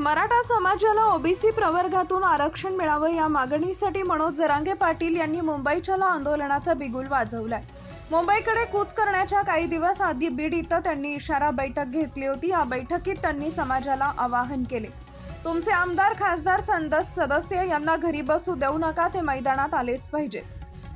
मराठा समाजाला ओबीसी प्रवर्गातून आरक्षण मिळावं या मागणीसाठी मनोज जरांगे पाटील यांनी मुंबईच्या आंदोलनाचा बिगुल वाजवलाय. मुंबईकडे कूच करण्याच्या काही दिवस आधी बीड इथं त्यांनी इशारा बैठक घेतली होती. या बैठकीत त्यांनी समाजाला आवाहन केले. तुमचे आमदार खासदार संदस सदस्य यांना घरी बसू देऊ नका ते मैदानात आलेच पाहिजे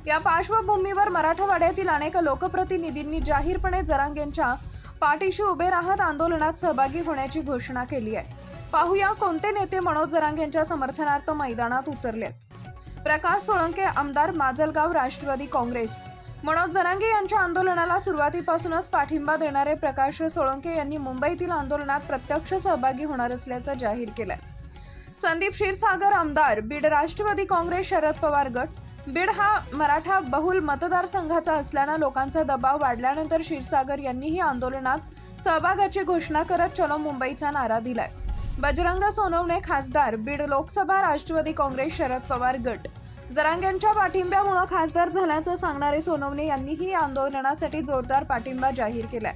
या पार्श्वभूमीवर मराठवाड्यातील अनेक लोकप्रतिनिधींनी जाहीरपणे जरांगेंच्या पाठीशी उभे राहत आंदोलनात सहभागी होण्याची घोषणा केली आहे. पाहूया कोणते नेते मनोज जरांग यांच्या समर्थनार्थ मैदानात उतरलेत. प्रकाश सोळंके आमदार माजलगाव राष्ट्रवादी काँग्रेस. मनोज जरांगे यांच्या आंदोलनाला सुरुवातीपासूनच पाठिंबा देणारे प्रकाश सोळंके यांनी मुंबईतील आंदोलनात प्रत्यक्ष सहभागी होणार असल्याचं जाहीर केलंय. संदीप क्षीरसागर आमदार. बीड राष्ट्रवादी काँग्रेस शरद पवार गट. बीड हा मराठा बहुल मतदारसंघाचा असल्यानं लोकांचा दबाव वाढल्यानंतर क्षीरसागर यांनीही आंदोलनात सहभागाची घोषणा करत चलो मुंबईचा नारा दिलाय. बजरंग सोनवणे खासदार बीड लोकसभा राष्ट्रवादी काँग्रेस शरद पवार गट. जरांग्यांच्या पाठिंब्यामुळे खासदार झाल्याचं सांगणारे सोनवणे यांनीही आंदोलनासाठी जोरदार पाठिंबा जाहीर केलाय.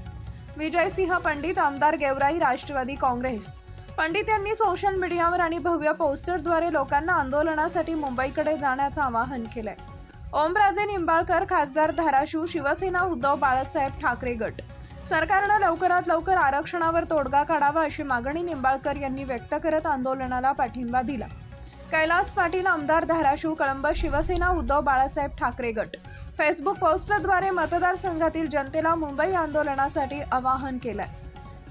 विजयसिंह पंडित आमदार गेवराई राष्ट्रवादी काँग्रेस. पंडित यांनी सोशल मीडियावर आणि भव्य पोस्टरद्वारे लोकांना आंदोलनासाठी मुंबईकडे जाण्याचं आवाहन केलंय. ओमराजे निंबाळकर खासदार धाराशिव शिवसेना उद्धव बाळासाहेब ठाकरे गट. सरकारनं लवकरात लवकर आरक्षणावर तोडगा काढावा अशी मागणी निंबाळकर यांनी व्यक्त करत आंदोलनाला पाठिंबा दिला. कैलास पाटील आमदार धाराशिव कळंब शिवसेना उद्धव बाळासाहेब ठाकरे गट. फेसबुक पोस्टरद्वारे मतदारसंघातील जनतेला मुंबई आंदोलनासाठी आवाहन केलंय.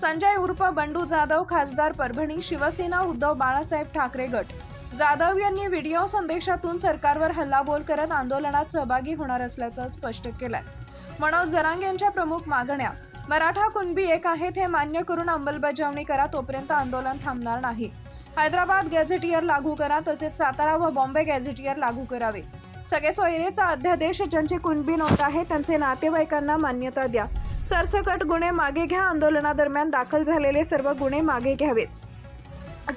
संजय उर्फ बंडू जाधव खासदार परभणी शिवसेना उद्धव बाळासाहेब ठाकरे गट. जाधव यांनी व्हिडिओ संदेशातून सरकारवर हल्लाबोल करत आंदोलनात सहभागी होणार असल्याचं स्पष्ट केलंय. मनोज जरांग यांच्या प्रमुख मागण्या मराठा कुणबी एक आहेत हे मान्य करून अंमलबजावणी करा तोपर्यंत आंदोलन थांबणार नाही. हैदराबाद गॅझेटियर लागू करा तसेच सातारा व बॉम्बे गॅझेटियर लागू करावे. सगळे सोयरेचा अध्यादेश ज्यांचे कुणबी नोंद आहे त्यांचे नातेवाईकांना मान्यता द्या. सरसकट गुन्हे मागे घ्या आंदोलनादरम्यान दाखल झालेले सर्व गुन्हे मागे घ्यावेत.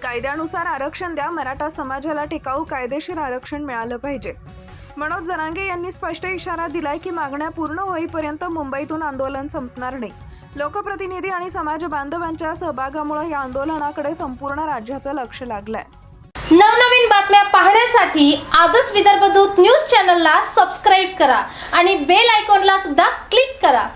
कायद्यानुसार आरक्षण द्या मराठा समाजाला टिकाऊ कायदेशीर आरक्षण मिळालं पाहिजे. मनोज जरांगे यांनी स्पष्ट इशारा दिलाय की मागण्या पूर्ण होईपर्यंत मुंबईतून आंदोलन संपणार नाही. लोकप्रतिनिधी आणि समाज बांधवांच्या सहभागामुळे या आंदोलनाकडे संपूर्ण राज्याचं लक्ष लागलंय. नवनवीन बातम्या पाहण्यासाठी आजच विदर्भ दूत न्यूज चॅनलला सबस्क्राईब करा आणि बेल आयकॉनला सुद्धा क्लिक करा.